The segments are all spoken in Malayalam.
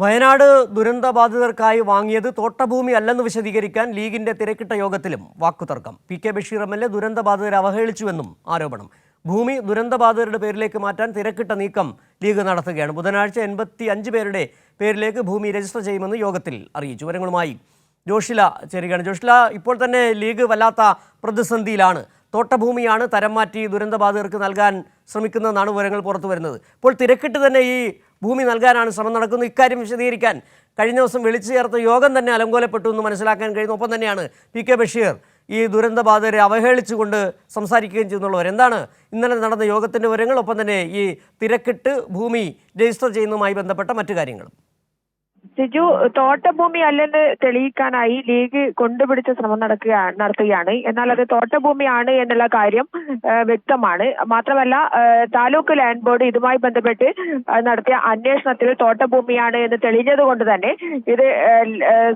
വയനാട് ദുരന്തബാധിതർക്കായി വാങ്ങിയത് തോട്ടഭൂമി അല്ലെന്ന് വിശദീകരിക്കാൻ ലീഗിന്റെ തിരക്കിട്ട യോഗത്തിലും വാക്കുതർക്കം. P K Basheer M L A ദുരന്തബാധിതരെ അവഹേളിച്ചുവെന്നും ആരോപണം. ഭൂമി ദുരന്തബാധിതരുടെ പേരിലേക്ക് മാറ്റാൻ തിരക്കിട്ട നീക്കം ലീഗ് നടത്തുകയാണ്. ബുധനാഴ്ച എൺപത്തി അഞ്ച് പേരുടെ പേരിലേക്ക് ഭൂമി രജിസ്റ്റർ ചെയ്യുമെന്ന് യോഗത്തിൽ അറിയിച്ചു. വിവരങ്ങളുമായി ജോഷില ചേരുകയാണ്. ജോഷില ഇപ്പോൾ തന്നെ ലീഗ് വല്ലാത്ത പ്രതിസന്ധിയിലാണ്. തോട്ടഭൂമിയാണ് തരം മാറ്റി ദുരന്തബാധിതർക്ക് നൽകാൻ ശ്രമിക്കുന്നതെന്നാണ് വിവരങ്ങൾ പുറത്തു വരുന്നത്. ഇപ്പോൾ തിരക്കിട്ട് തന്നെ ഈ ഭൂമി നൽകാനാണ് ശ്രമം നടക്കുന്നത് ഇക്കാര്യം വിശദീകരിക്കാൻ കഴിഞ്ഞ ദിവസം വിളിച്ചു ചേർത്ത യോഗം തന്നെ അലങ്കോലപ്പെട്ടു എന്ന് മനസ്സിലാക്കാൻ കഴിയുന്ന ഒപ്പം തന്നെയാണ് പി കെ ബഷീർ ഈ ദുരന്തബാധിതരെ അവഹേളിച്ചുകൊണ്ട് സംസാരിക്കുകയും ചെയ്യുന്നുള്ളവർ എന്താണ് ഇന്നലെ നടന്ന യോഗത്തിന്റെ വിവരങ്ങൾ? ഒപ്പം തന്നെ ഈ തിരക്കിട്ട് ഭൂമി രജിസ്റ്റർ ചെയ്യുന്നതുമായി ബന്ധപ്പെട്ട മറ്റു കാര്യങ്ങളും. സിജു തോട്ടഭൂമി അല്ലെന്ന് തെളിയിക്കാനായി ലീഗ് കൊണ്ടുപിടിച്ച ശ്രമം നടക്കുക നടത്തുകയാണ്. എന്നാൽ അത് തോട്ടഭൂമിയാണ് എന്നുള്ള കാര്യം വ്യക്തമാണ്. മാത്രമല്ല താലൂക്ക് ലാൻഡ് ബോർഡ് ഇതുമായി ബന്ധപ്പെട്ട് നടത്തിയ അന്വേഷണത്തിൽ തോട്ടഭൂമിയാണ് എന്ന് തെളിഞ്ഞത് കൊണ്ട് തന്നെ ഇത്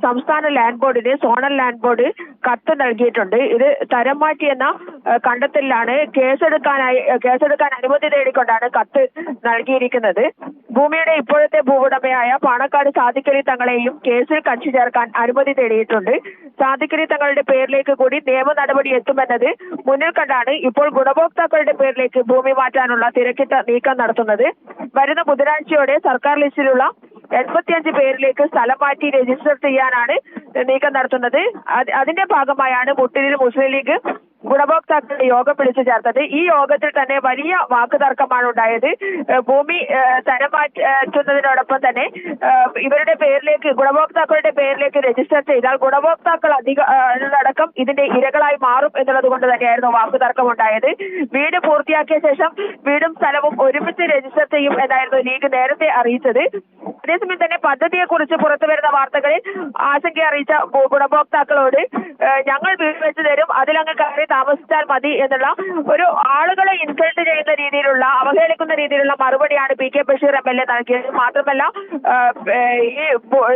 സംസ്ഥാന ലാൻഡ് ബോർഡിന് സോണൽ ലാൻഡ് ബോർഡ് കത്ത് നൽകിയിട്ടുണ്ട്. ഇത് തരം മാറ്റി എന്ന ആ, കണ്ടെത്തലിലാണ് കേസെടുക്കാനായി കേസെടുക്കാൻ അനുമതി തേടിക്കൊണ്ടാണ് കത്ത് നൽകിയിരിക്കുന്നത്. ഭൂമിയുടെ ഇപ്പോഴത്തെ ഭൂവുടമയായ പാണക്കാട് സാദിഖലി തങ്ങളെയും കേസിൽ കക്ഷി ചേർക്കാൻ അനുമതി തേടിയിട്ടുണ്ട്. സാദിഖലി തങ്ങളുടെ പേരിലേക്ക് കൂടി നിയമ നടപടി എത്തുമെന്നത് മുന്നിൽ കണ്ടാണ് ഇപ്പോൾ ഗുണഭോക്താക്കളുടെ പേരിലേക്ക് ഭൂമി മാറ്റാനുള്ള തിരക്കിട്ട നീക്കം നടത്തുന്നത്. വരുന്ന ബുധനാഴ്ചയോടെ സർക്കാർ ലിസ്റ്റിലുള്ള എൺപത്തിയഞ്ച് പേരിലേക്ക് സ്ഥലം മാറ്റി രജിസ്റ്റർ ചെയ്യാനാണ് നീക്കം നടത്തുന്നത്. അതിന്റെ ഭാഗമായാണ് മുട്ടിലിൽ മുസ്ലിം ലീഗ് ഗുണഭോക്താക്കളുടെ യോഗം വിളിച്ചു ചേർത്തത്. ഈ യോഗത്തിൽ തന്നെ വലിയ വാക്കുതർക്കമാണ് ഉണ്ടായത്. ഭൂമി തരം മാറ്റുന്നതിനോടൊപ്പം തന്നെ ഇവരുടെ പേരിലേക്ക് ഗുണഭോക്താക്കളുടെ പേരിലേക്ക് രജിസ്റ്റർ ചെയ്താൽ ഗുണഭോക്താക്കൾ അധിക അടക്കം ഇതിന്റെ ഇരകളായി മാറും എന്നുള്ളത് കൊണ്ട് തന്നെയായിരുന്നു വാക്കുതർക്കം ഉണ്ടായത്. വീട് പൂർത്തിയാക്കിയ ശേഷം വീടും സ്ഥലവും ഒരുമിച്ച് രജിസ്റ്റർ ചെയ്യും എന്നായിരുന്നു ലീഗ് നേരത്തെ അറിയിച്ചത്. അതേസമയം തന്നെ പദ്ധതിയെ കുറിച്ച് പുറത്തു വരുന്ന വാർത്തകളിൽ ആശങ്ക അറിയിച്ച ഗുണഭോക്താക്കളോട് ഞങ്ങൾ വീട് വെച്ച് തരും അതിലങ്ങ് കയറി താമസിച്ചാൽ മതി എന്നുള്ള ഒരു ആളുകളെ ഇൻസൾട്ട് ചെയ്യുന്ന രീതിയിലുള്ള അവഹേളിക്കുന്ന രീതിയിലുള്ള മറുപടിയാണ് P K Basheer M L A നൽകിയത്. മാത്രമല്ല ഈ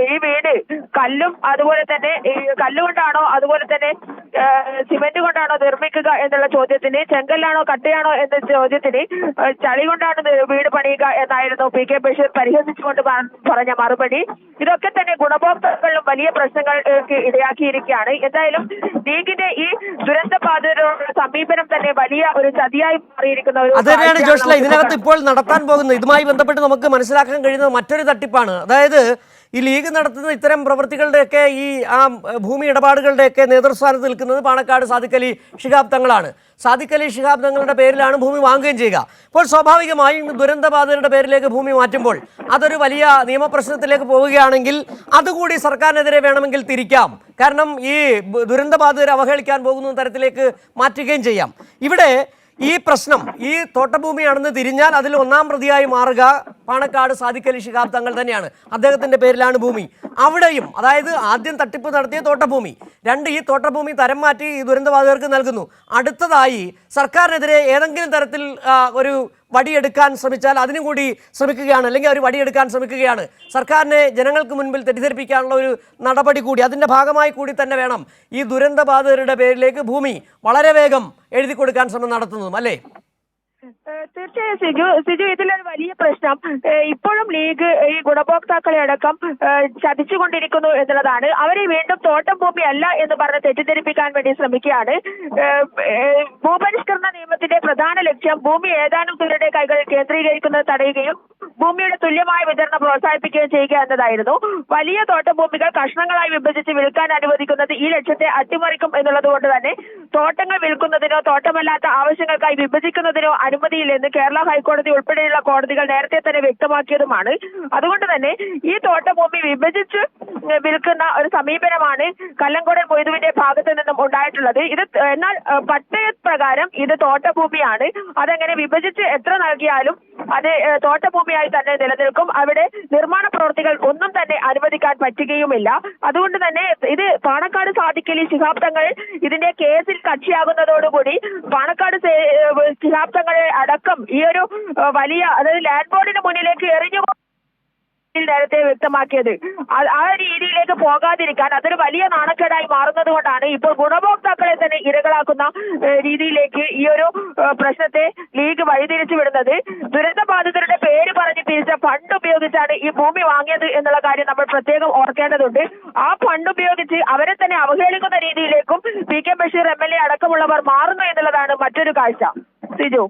ഈ വീട് കല്ലും അതുപോലെ തന്നെ ഈ കല്ലുകൊണ്ടാണോ അതുപോലെ തന്നെ സിമെന്റ് കൊണ്ടാണോ നിർമ്മിക്കുക എന്നുള്ള ചോദ്യത്തിന് ചെങ്കല്ലാണോ കട്ടയാണോ എന്ന ചോദ്യത്തിന് ചളി കൊണ്ടാണ് വീട് പണിയുക എന്നായിരുന്നു പി കെ ബഷീർ പരിഹസിച്ചുകൊണ്ട് പ- പറഞ്ഞ മറുപടി. ഇതൊക്കെ തന്നെ ഗുണഭോക്താക്കളിലും വലിയ പ്രശ്നങ്ങൾക്ക് ഇടയാക്കിയിരിക്കുകയാണ്. എന്തായാലും ലീഗിന്റെ ഈ ദുരന്ത ബാധിതരോടുള്ള സമീപനം തന്നെ വലിയ ഒരു ചതിയായി മാറിയിരിക്കുന്ന ഒരു അത് തന്നെയാണ് കാഴ്ചയാണ് ജോഷ്ല. ഇതിനകത്ത് ഇപ്പോൾ നടത്താൻ പോകുന്നത് ഇതുമായി ബന്ധപ്പെട്ട് നമുക്ക് മനസ്സിലാക്കാൻ കഴിയുന്ന മറ്റൊരു തട്ടിപ്പാണ്. അതായത് ഈ ലീഗ് നടത്തുന്ന ഇത്തരം പ്രവൃത്തികളുടെയൊക്കെ ഈ ആ ഭൂമി ഇടപാടുകളുടെയൊക്കെ നേതൃസ്ഥാനത്ത് നിൽക്കുന്നത് പാണക്കാട് സാദിഖ് അലി ഷിഹാബ് തങ്ങളാണ്. സാദിഖ് അലി ഷിഹാബ് തങ്ങളുടെ പേരിലാണ് ഭൂമി വാങ്ങുകയും ചെയ്യുക. അപ്പോൾ സ്വാഭാവികമായും ദുരന്തബാധിതരുടെ പേരിലേക്ക് ഭൂമി മാറ്റുമ്പോൾ അതൊരു വലിയ നിയമപ്രശ്നത്തിലേക്ക് പോവുകയാണെങ്കിൽ അതുകൂടി സർക്കാരിനെതിരെ വേണമെങ്കിൽ തിരിക്കാം. കാരണം ഈ ദുരന്തബാധിതരെ അവഹേളിക്കാൻ പോകുന്ന തരത്തിലേക്ക് മാറ്റുകയും ചെയ്യാം. ഇവിടെ ഈ പ്രശ്നം ഈ തോട്ടഭൂമിയാണെന്ന് തിരിഞ്ഞാൽ അതിൽ ഒന്നാം പ്രതിയായി മാറുക പാണക്കാട് സാദിഖലി ശിഹാബ് തങ്ങൾ തന്നെയാണ്. അദ്ദേഹത്തിന്റെ പേരിലാണ് ഭൂമി. അവിടെയും അതായത് ആദ്യം തട്ടിപ്പ് നടത്തിയ തോട്ടഭൂമി. രണ്ട് ഈ തോട്ടഭൂമി തരം മാറ്റി ഈ ദുരന്തബാധിതർക്ക് നൽകുന്നു. അടുത്തതായി സർക്കാരിനെതിരെ ഏതെങ്കിലും തരത്തിൽ ഒരു വടിയെടുക്കാൻ ശ്രമിച്ചാൽ അതിനും കൂടി ശ്രമിക്കുകയാണ്. അല്ലെങ്കിൽ അവർ വടിയെടുക്കാൻ ശ്രമിക്കുകയാണ്. സർക്കാരിനെ ജനങ്ങൾക്ക് മുൻപിൽ തെറ്റിദ്ധരിപ്പിക്കാനുള്ള ഒരു നടപടി കൂടി അതിന്റെ ഭാഗമായി കൂടി തന്നെ വേണം ഈ ദുരന്തബാധിതരുടെ പേരിലേക്ക് ഭൂമി വളരെ വേഗം എഴുതി കൊടുക്കാൻ ശ്രമം നടത്തുന്നതും. അല്ലേ? തീർച്ചയായും സിജു സിജു ഇതിലൊരു വലിയ പ്രശ്നം. ഇപ്പോഴും ലീഗ് ഈ ഗുണഭോക്താക്കളെ അടക്കം ചതിച്ചുകൊണ്ടിരിക്കുന്നു എന്നുള്ളതാണ്. അവരെ വീണ്ടും തോട്ടം ഭൂമി അല്ല എന്ന് പറഞ്ഞ് തെറ്റിദ്ധരിപ്പിക്കാൻ വേണ്ടി ശ്രമിക്കുകയാണ്. ഭൂപരിഷ്കരണ നിയമത്തിന്റെ പ്രധാന ലക്ഷ്യം ഭൂമി ഏതാനും പേരുടെ കൈകളിൽ കേന്ദ്രീകരിക്കുന്നത് തടയുകയും ഭൂമിയുടെ തുല്യമായ വിതരണം പ്രോത്സാഹിപ്പിക്കുകയും ചെയ്യുക എന്നതായിരുന്നു. വലിയ തോട്ടഭൂമികൾ കഷ്ണങ്ങളായി വിഭജിച്ച് വിൽക്കാൻ അനുവദിക്കുന്നത് ഈ ലക്ഷ്യത്തെ അട്ടിമറിക്കും എന്നുള്ളത് കൊണ്ട് തന്നെ തോട്ടങ്ങൾ വിൽക്കുന്നതിനോ തോട്ടമല്ലാത്ത ആവശ്യങ്ങൾക്കായി വിഭജിക്കുന്നതിനോ അനുമതിയില്ലെന്ന് കേരള ഹൈക്കോടതി ഉൾപ്പെടെയുള്ള കോടതികൾ നേരത്തെ തന്നെ വ്യക്തമാക്കിയതുമാണ്. അതുകൊണ്ട് തന്നെ ഈ തോട്ടഭൂമി വിഭജിച്ച് വിൽക്കുന്ന ഒരു സമീപനമാണ് കല്ലങ്കോടൻ മൊയ്തുവിന്റെ ഭാഗത്തു നിന്നും ഉണ്ടായിട്ടുള്ളത്. ഇത് എന്നാൽ പട്ടയ പ്രകാരം ഇത് തോട്ടഭൂമിയാണ്. അതെങ്ങനെ വിഭജിച്ച് എത്ര നൽകിയാലും അത് തോട്ടഭൂമിയായി തന്നെ നിലനിൽക്കും. അവിടെ നിർമ്മാണ പ്രവൃത്തികൾ ഒന്നും തന്നെ അനുവദിക്കാൻ പറ്റുകയുമില്ല. അതുകൊണ്ട് തന്നെ ഇത് പാണക്കാട് സാധിക്കലി ശിഹാബ് തങ്ങൾ ഇതിന്റെ കേസിൽ കക്ഷിയാകുന്നതോടുകൂടി പാണക്കാട് ശിഹാബ്ദങ്ങൾ ശിഹാബ് അടക്കം ഈ ഒരു വലിയ അതായത് ലാൻഡ് ബോർഡിന് മുന്നിലേക്ക് എറിഞ്ഞു നേരത്തെ വ്യക്തമാക്കിയത്. ആ- രീതിയിലേക്ക് പോകാതിരിക്കാൻ അതൊരു വലിയ നാണക്കേടായി മാറുന്നത് കൊണ്ടാണ് ഇപ്പോൾ ഗുണഭോക്താക്കളെ തന്നെ ഇരകളാക്കുന്ന രീതിയിലേക്ക് ഈ ഒരു പ്രശ്നത്തെ ലീഗ് വഴിതിരിച്ചു വിടുന്നത്. ദുരന്ത ബാധിതരുടെ പേര് പറഞ്ഞ് പിരിച്ച ഫണ്ട് ഉപയോഗിച്ചാണ് ഈ ഭൂമി വാങ്ങിയത് എന്നുള്ള കാര്യം നമ്മൾ പ്രത്യേകം ഓർക്കേണ്ടതുണ്ട്. ആ ഫണ്ട് ഉപയോഗിച്ച് അവരെ തന്നെ അവഹേളിക്കുന്ന രീതിയിലേക്കും P K Basheer M L A അടക്കമുള്ളവർ മാറുന്നു എന്നുള്ളതാണ് മറ്റൊരു കാഴ്ച. സിജു.